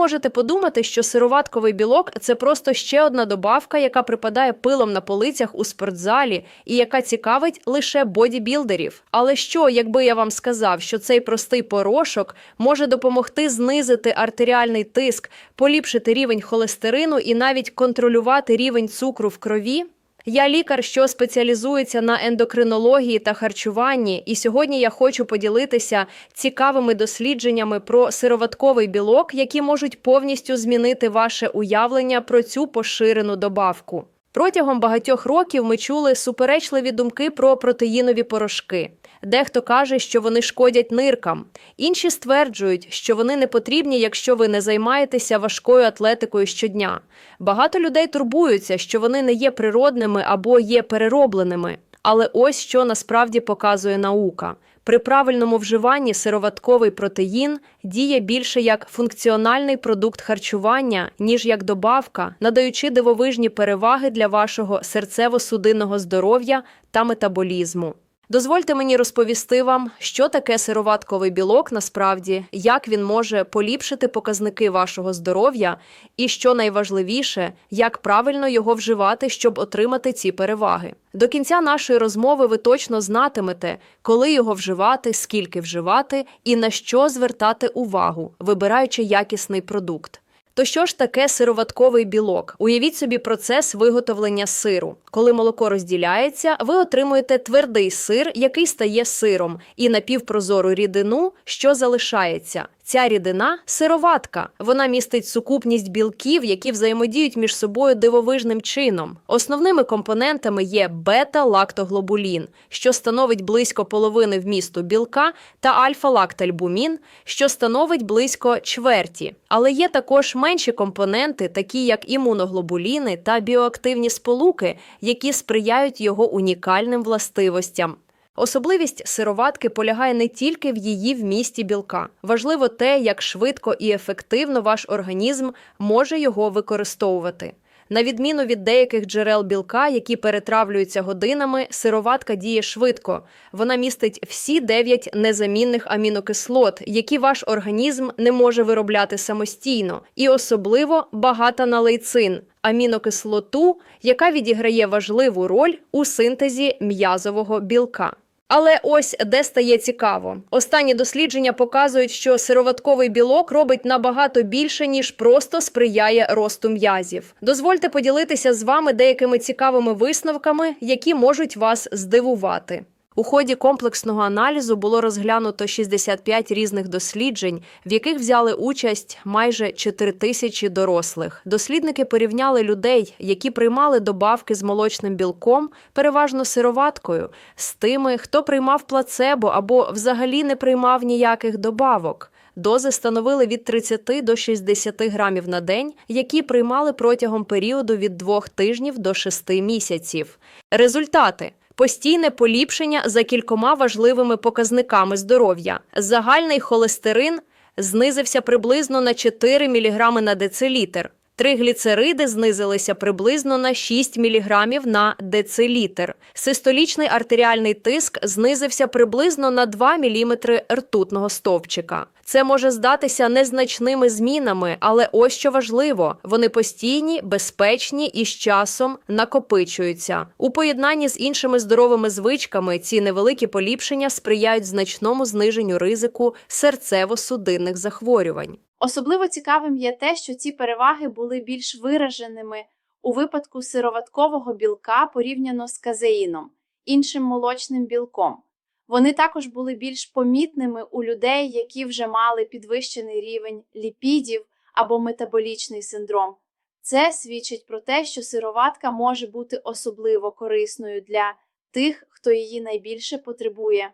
можете подумати, що сироватковий білок це просто ще одна добавка, яка припадає пилом на полицях у спортзалі і яка цікавить лише бодібілдерів. Але що, якби я вам сказав, що цей простий порошок може допомогти знизити артеріальний тиск, поліпшити рівень холестерину і навіть контролювати рівень цукру в крові? Я лікар, що спеціалізується на ендокринології та харчуванні, і сьогодні я хочу поділитися цікавими дослідженнями про сироватковий білок, які можуть повністю змінити ваше уявлення про цю поширену добавку. Протягом багатьох років ми чули суперечливі думки про протеїнові порошки. Дехто каже, що вони шкодять ниркам, інші стверджують, що вони не потрібні, якщо ви не займаєтеся важкою атлетикою щодня. Багато людей турбуються, що вони не є природними або є переробленими. Але ось що насправді показує наука. При правильному вживанні сироватковий протеїн діє більше як функціональний продукт харчування, ніж як добавка, надаючи дивовижні переваги для вашого серцево-судинного здоров'я та метаболізму. Дозвольте мені розповісти вам, що таке сироватковий білок насправді, як він може поліпшити показники вашого здоров'я, і що найважливіше, як правильно його вживати, щоб отримати ці переваги. До кінця нашої розмови ви точно знатимете, коли його вживати, скільки вживати і на що звертати увагу, вибираючи якісний продукт. То що ж таке сироватковий білок? Уявіть собі процес виготовлення сиру. Коли молоко розділяється, ви отримуєте твердий сир, який стає сиром, і напівпрозору рідину, що залишається. Ця рідина сироватка. Вона містить сукупність білків, які взаємодіють між собою дивовижним чином. Основними компонентами є бета-лактоглобулін, що становить близько половини вмісту білка, та альфа-лактальбумін, що становить близько чверті. Але є також менші компоненти, такі як імуноглобуліни та біоактивні сполуки, які сприяють його унікальним властивостям. Особливість сироватки полягає не тільки в її вмісті білка. Важливо те, як швидко і ефективно ваш організм може його використовувати. На відміну від деяких джерел білка, які перетравлюються годинами, сироватка діє швидко. Вона містить всі 9 незамінних амінокислот, які ваш організм не може виробляти самостійно, і особливо багата на лейцин – амінокислоту, яка відіграє важливу роль у синтезі м'язового білка. Але ось де стає цікаво. Останні дослідження показують, що сироватковий білок робить набагато більше, ніж просто сприяє росту м'язів. Дозвольте поділитися з вами деякими цікавими висновками, які можуть вас здивувати. У ході комплексного аналізу було розглянуто 65 різних досліджень, в яких взяли участь майже 4 тисячі дорослих. Дослідники порівняли людей, які приймали добавки з молочним білком, переважно сироваткою, з тими, хто приймав плацебо або взагалі не приймав ніяких добавок. Дози становили від 30 до 60 грамів на день, які приймали протягом періоду від 2 тижнів до 6 місяців. Результати постійне поліпшення за кількома важливими показниками здоров'я. Загальний холестерин знизився приблизно на 4 мг на децилітр. Тригліцериди знизилися приблизно на 6 мг на децилітр. Систолічний артеріальний тиск знизився приблизно на 2 мм ртутного стовпчика. Це може здатися незначними змінами, але ось що важливо: вони постійні, безпечні і з часом накопичуються. У поєднанні з іншими здоровими звичками ці невеликі поліпшення сприяють значному зниженню ризику серцево-судинних захворювань. Особливо цікавим є те, що ці переваги були більш вираженими у випадку сироваткового білка порівняно з казеїном, іншим молочним білком. Вони також були більш помітними у людей, які вже мали підвищений рівень ліпідів або метаболічний синдром. Це свідчить про те, що сироватка може бути особливо корисною для тих, хто її найбільше потребує.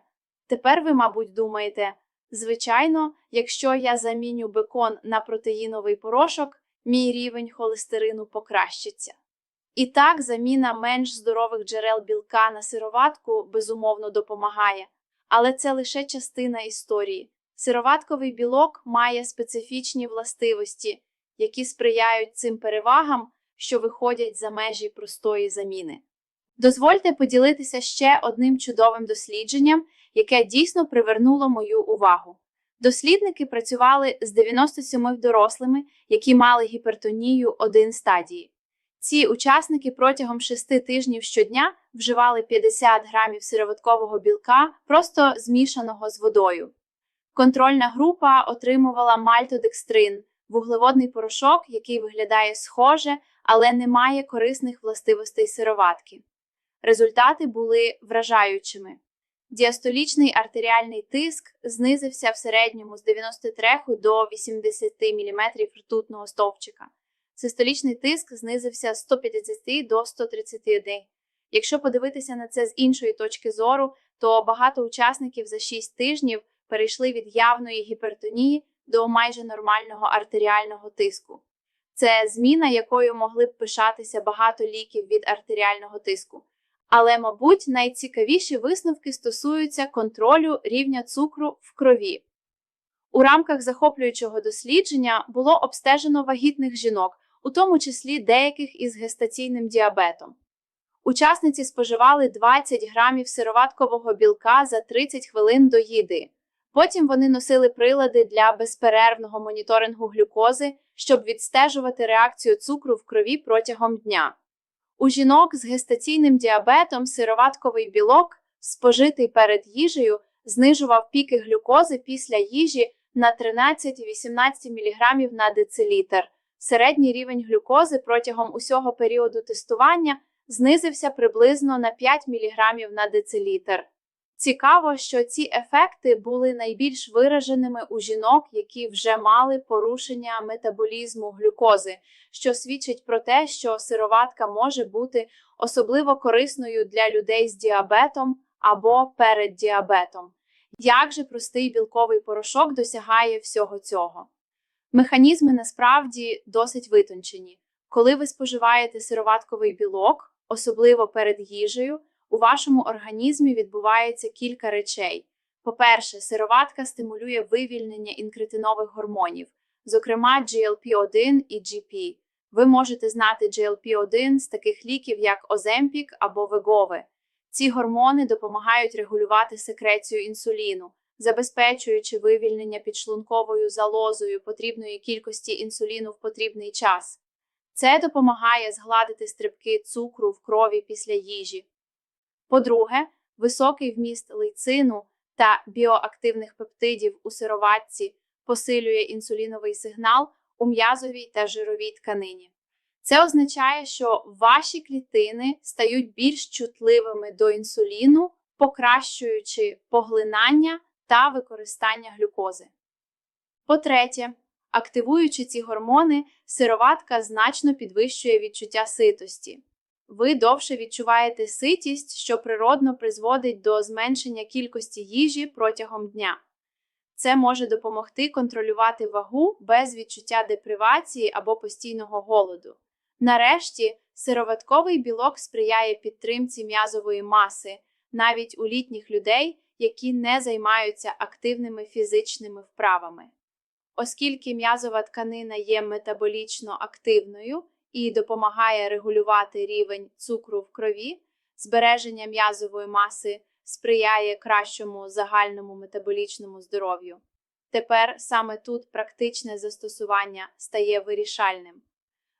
Тепер ви, мабуть, думаєте, Звичайно, якщо я заміню бекон на протеїновий порошок, мій рівень холестерину покращиться. І так, заміна менш здорових джерел білка на сироватку безумовно допомагає, але це лише частина історії. Сироватковий білок має специфічні властивості, які сприяють цим перевагам, що виходять за межі простої заміни. Дозвольте поділитися ще одним чудовим дослідженням, яке дійсно привернуло мою увагу. Дослідники працювали з 97 дорослими, які мали гіпертонію 1 стадії. Ці учасники протягом 6 тижнів щодня вживали 50 грамів сироваткового білка, просто змішаного з водою. Контрольна група отримувала мальтодекстрин, вуглеводний порошок, який виглядає схоже, але не має корисних властивостей сироватки. Результати були вражаючими. Діастолічний артеріальний тиск знизився в середньому з 93 до 80 мм ртутного стовпчика. Систолічний тиск знизився з 150 до 131. Якщо подивитися на це з іншої точки зору, то багато учасників за 6 тижнів перейшли від явної гіпертонії до майже нормального артеріального тиску. Це зміна, якою могли б пишатися багато ліків від артеріального тиску. Але, мабуть, найцікавіші висновки стосуються контролю рівня цукру в крові. У рамках захоплюючого дослідження було обстежено вагітних жінок, у тому числі деяких із гестаційним діабетом. Учасниці споживали 20 грамів сироваткового білка за 30 хвилин до їди. Потім вони носили прилади для безперервного моніторингу глюкози, щоб відстежувати реакцію цукру в крові протягом дня. У жінок з гестаційним діабетом сироватковий білок, спожитий перед їжею, знижував піки глюкози після їжі на 13-18 мг на децилітр. Середній рівень глюкози протягом усього періоду тестування знизився приблизно на 5 мг на децилітр. Цікаво, що ці ефекти були найбільш вираженими у жінок, які вже мали порушення метаболізму глюкози, що свідчить про те, що сироватка може бути особливо корисною для людей з діабетом або перед діабетом. Як же простий білковий порошок досягає всього цього? Механізми насправді досить витончені. Коли ви споживаєте сироватковий білок, особливо перед їжею, у вашому організмі відбувається кілька речей. По-перше, сироватка стимулює вивільнення інкретинових гормонів, зокрема GLP-1 і GP. Ви можете знати GLP-1 з таких ліків, як Оземпік або Вегове. Ці гормони допомагають регулювати секрецію інсуліну, забезпечуючи вивільнення підшлунковою залозою потрібної кількості інсуліну в потрібний час. Це допомагає згладити стрибки цукру в крові після їжі. По-друге, високий вміст лейцину та біоактивних пептидів у сироватці посилює інсуліновий сигнал у м'язовій та жировій тканині. Це означає, що ваші клітини стають більш чутливими до інсуліну, покращуючи поглинання та використання глюкози. По-третє, активуючи ці гормони, сироватка значно підвищує відчуття ситості. Ви довше відчуваєте ситість, що природно призводить до зменшення кількості їжі протягом дня. Це може допомогти контролювати вагу без відчуття депривації або постійного голоду. Нарешті, сироватковий білок сприяє підтримці м'язової маси навіть у літніх людей, які не займаються активними фізичними вправами. Оскільки м'язова тканина є метаболічно активною і допомагає регулювати рівень цукру в крові, збереження м'язової маси сприяє кращому загальному метаболічному здоров'ю. Тепер саме тут практичне застосування стає вирішальним.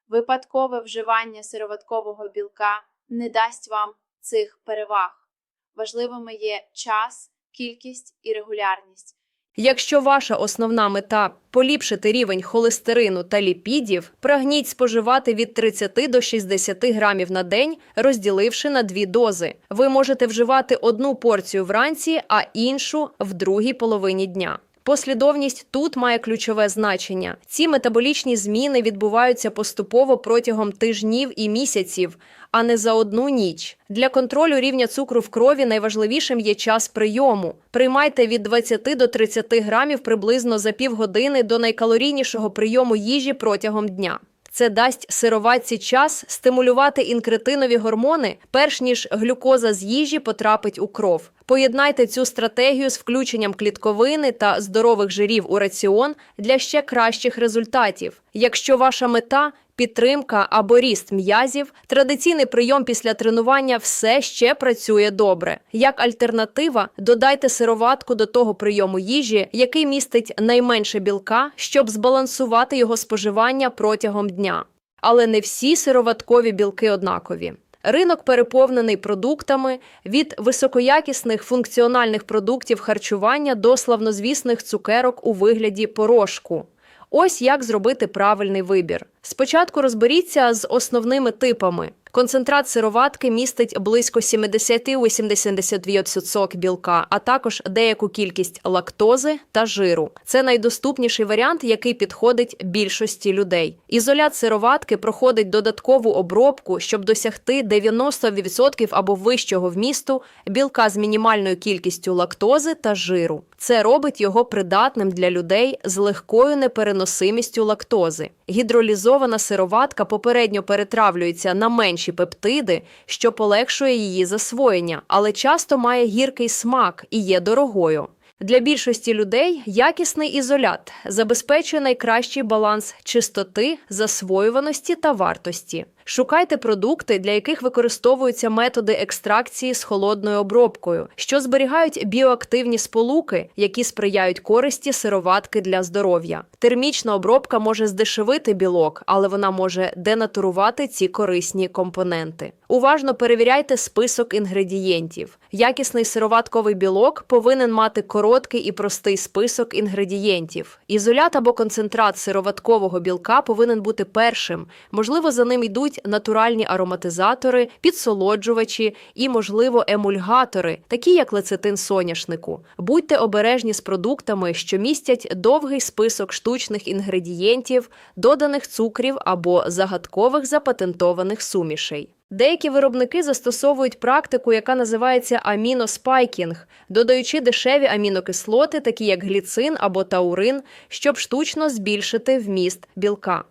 Випадкове вживання сироваткового білка не дасть вам цих переваг. Важливими є час, кількість і регулярність. Якщо ваша основна мета поліпшити рівень холестерину та ліпідів, прагніть споживати від 30 до 60 грамів на день, розділивши на дві дози. Ви можете вживати одну порцію вранці, а іншу в другій половині дня. Послідовність тут має ключове значення. Ці метаболічні зміни відбуваються поступово протягом тижнів і місяців, а не за одну ніч. Для контролю рівня цукру в крові найважливішим є час прийому. Приймайте від 20 до 30 грамів приблизно за півгодини до найкалорійнішого прийому їжі протягом дня. Це дасть сироватці час стимулювати інкретинові гормони, перш ніж глюкоза з їжі потрапить у кров. Поєднайте цю стратегію з включенням клітковини та здорових жирів у раціон для ще кращих результатів. Якщо ваша мета підтримка або ріст м'язів, традиційний прийом після тренування все ще працює добре. Як альтернатива, додайте сироватку до того прийому їжі, який містить найменше білка, щоб збалансувати його споживання протягом дня. Але не всі сироваткові білки однакові. Ринок переповнений продуктами від високоякісних функціональних продуктів харчування до славнозвісних цукерок у вигляді порошку. Ось як зробити правильний вибір. Спочатку розберіться з основними типами. Концентрат сироватки містить близько 70-82% білка, а також деяку кількість лактози та жиру. Це найдоступніший варіант, який підходить більшості людей. Ізолят сироватки проходить додаткову обробку, щоб досягти 90% або вищого вмісту білка з мінімальною кількістю лактози та жиру. Це робить його придатним для людей з легкою непереносимістю лактози. Гідролізована сироватка попередньо перетравлюється на менші пептиди, що полегшує її засвоєння, але часто має гіркий смак і є дорогою. Для більшості людей якісний ізолят забезпечує найкращий баланс чистоти, засвоюваності та вартості. Шукайте продукти, для яких використовуються методи екстракції з холодною обробкою, що зберігають біоактивні сполуки, які сприяють користі сироватки для здоров'я. Термічна обробка може здешевити білок, але вона може денатурувати ці корисні компоненти. Уважно перевіряйте список інгредієнтів. Якісний сироватковий білок повинен мати короткий і простий список інгредієнтів. Ізолят або концентрат сироваткового білка повинен бути першим. Можливо, за ним йдуть натуральні ароматизатори, підсолоджувачі і, можливо, емульгатори, такі як лецитин соняшнику. Будьте обережні з продуктами, що містять довгий список штучних інгредієнтів, доданих цукрів або загадкових запатентованих сумішей. Деякі виробники застосовують практику, яка називається аміноспайкінг, додаючи дешеві амінокислоти, такі як гліцин або таурин, щоб штучно збільшити вміст білка.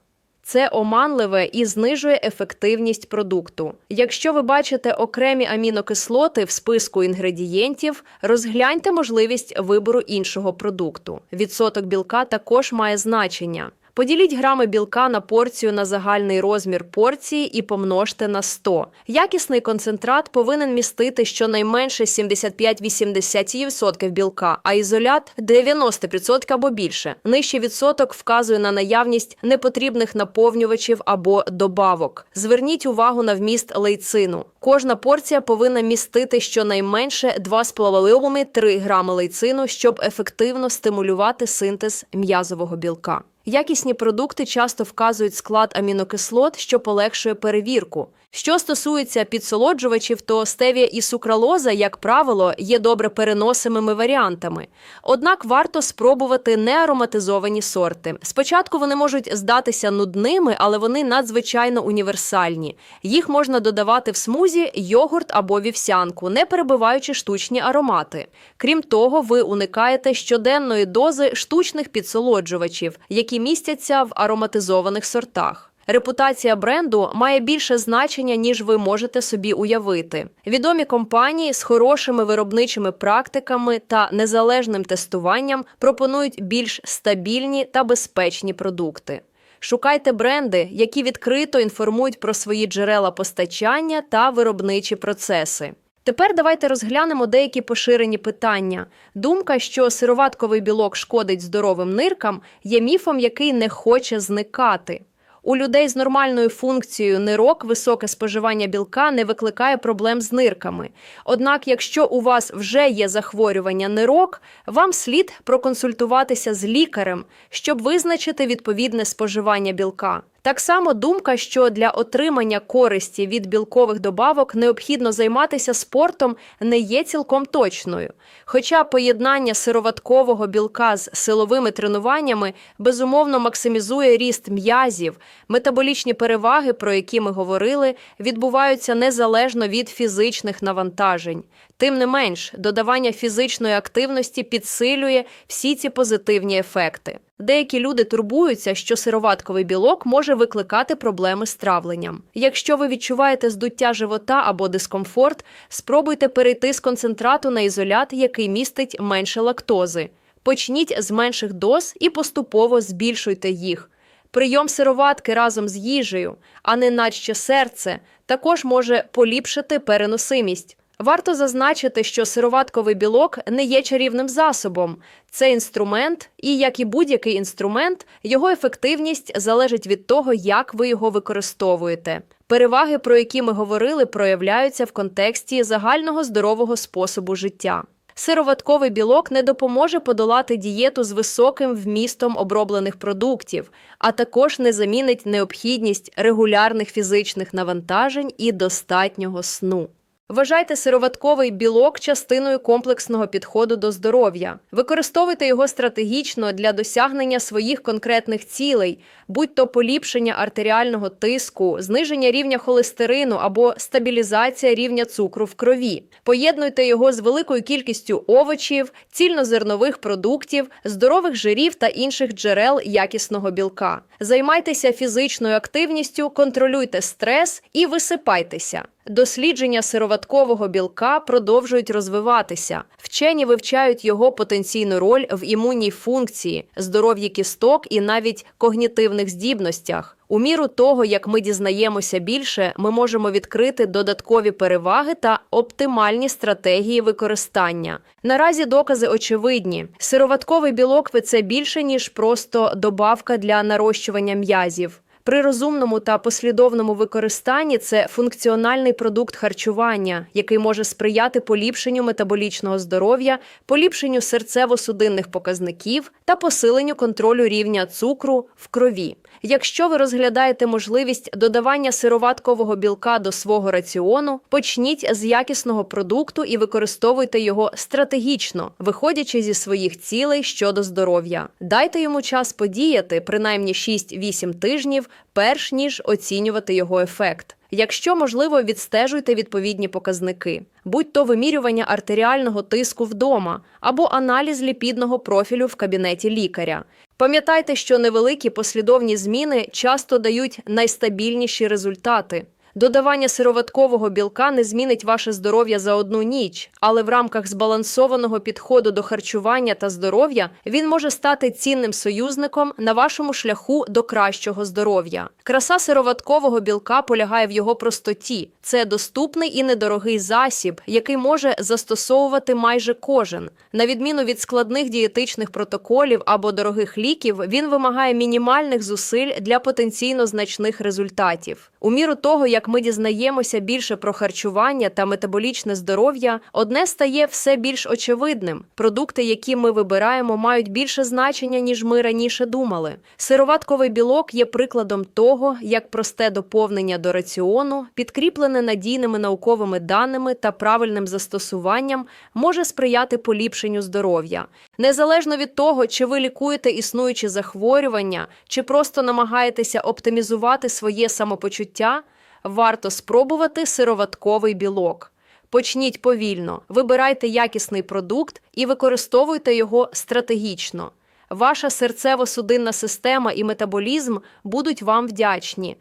Це оманливе і знижує ефективність продукту. Якщо ви бачите окремі амінокислоти в списку інгредієнтів, розгляньте можливість вибору іншого продукту. Відсоток білка також має значення. Поділіть грами білка на порцію на загальний розмір порції і помножте на 100. Якісний концентрат повинен містити щонайменше 75-80% білка, а ізолят 90% або більше. Нижчий відсоток вказує на наявність непотрібних наповнювачів або добавок. Зверніть увагу на вміст лейцину. Кожна порція повинна містити щонайменше 2,5-3 грами лейцину, щоб ефективно стимулювати синтез м'язового білка. Якісні продукти часто вказують склад амінокислот, що полегшує перевірку. Що стосується підсолоджувачів, то стевія і сукралоза, як правило, є добре переносимими варіантами. Однак варто спробувати неароматизовані сорти. Спочатку вони можуть здатися нудними, але вони надзвичайно універсальні. Їх можна додавати в смузі, йогурт або вівсянку, не перебиваючи штучні аромати. Крім того, ви уникаєте щоденної дози штучних підсолоджувачів, які містяться в ароматизованих сортах. Репутація бренду має більше значення, ніж ви можете собі уявити. Відомі компанії з хорошими виробничими практиками та незалежним тестуванням пропонують більш стабільні та безпечні продукти. Шукайте бренди, які відкрито інформують про свої джерела постачання та виробничі процеси. Тепер давайте розглянемо деякі поширені питання. Думка, що сироватковий білок шкодить здоровим ниркам, є міфом, який не хоче зникати. У людей з нормальною функцією нирок високе споживання білка не викликає проблем з нирками. Однак, якщо у вас вже є захворювання нирок, вам слід проконсультуватися з лікарем, щоб визначити відповідне споживання білка. Так само думка, що для отримання користі від білкових добавок необхідно займатися спортом, не є цілком точною. Хоча поєднання сироваткового білка з силовими тренуваннями безумовно максимізує ріст м'язів, метаболічні переваги, про які ми говорили, відбуваються незалежно від фізичних навантажень. Тим не менш, додавання фізичної активності підсилює всі ці позитивні ефекти. Деякі люди турбуються, що сироватковий білок може викликати проблеми з травленням. Якщо ви відчуваєте здуття живота або дискомфорт, спробуйте перейти з концентрату на ізолят, який містить менше лактози. Почніть з менших доз і поступово збільшуйте їх. Прийом сироватки разом з їжею, а не наче серце, також може поліпшити переносимість. Варто зазначити, що сироватковий білок не є чарівним засобом. Це інструмент, і як і будь-який інструмент, його ефективність залежить від того, як ви його використовуєте. Переваги, про які ми говорили, проявляються в контексті загального здорового способу життя. Сироватковий білок не допоможе подолати дієту з високим вмістом оброблених продуктів, а також не замінить необхідність регулярних фізичних навантажень і достатнього сну. Вважайте сироватковий білок частиною комплексного підходу до здоров'я. Використовуйте його стратегічно для досягнення своїх конкретних цілей, будь то поліпшення артеріального тиску, зниження рівня холестерину або стабілізація рівня цукру в крові. Поєднуйте його з великою кількістю овочів, цільнозернових продуктів, здорових жирів та інших джерел якісного білка. Займайтеся фізичною активністю, контролюйте стрес і висипайтеся. Дослідження сироваткового білка продовжують розвиватися. Вчені вивчають його потенційну роль в імунній функції, здоров'ї кісток і навіть когнітивних здібностях. У міру того, як ми дізнаємося більше, ми можемо відкрити додаткові переваги та оптимальні стратегії використання. Наразі докази очевидні: сироватковий білок це більше ніж просто добавка для нарощування м'язів. При розумному та послідовному використанні це функціональний продукт харчування, який може сприяти поліпшенню метаболічного здоров'я, поліпшенню серцево-судинних показників та посиленню контролю рівня цукру в крові. Якщо ви розглядаєте можливість додавання сироваткового білка до свого раціону, почніть з якісного продукту і використовуйте його стратегічно, виходячи зі своїх цілей щодо здоров'я. Дайте йому час подіяти, принаймні 6-8 тижнів, перш ніж оцінювати його ефект. Якщо можливо, відстежуйте відповідні показники, будь то вимірювання артеріального тиску вдома або аналіз ліпідного профілю в кабінеті лікаря. Пам'ятайте, що невеликі послідовні зміни часто дають найстабільніші результати. Додавання сироваткового білка не змінить ваше здоров'я за одну ніч, але в рамках збалансованого підходу до харчування та здоров'я він може стати цінним союзником на вашому шляху до кращого здоров'я. Краса сироваткового білка полягає в його простоті. Це доступний і недорогий засіб, який може застосовувати майже кожен. На відміну від складних дієтичних протоколів або дорогих ліків, він вимагає мінімальних зусиль для потенційно значних результатів. У міру того, як ми дізнаємося більше про харчування та метаболічне здоров'я, одне стає все більш очевидним. Продукти, які ми вибираємо, мають більше значення, ніж ми раніше думали. Сироватковий білок є прикладом того, як просте доповнення до раціону, підкріплене надійними науковими даними та правильним застосуванням, може сприяти поліпшенню здоров'я. Незалежно від того, чи ви лікуєте існуючі захворювання, чи просто намагаєтеся оптимізувати своє самопочуття, варто спробувати сироватковий білок. Почніть повільно, вибирайте якісний продукт і використовуйте його стратегічно. Ваша серцево-судинна система і метаболізм будуть вам вдячні.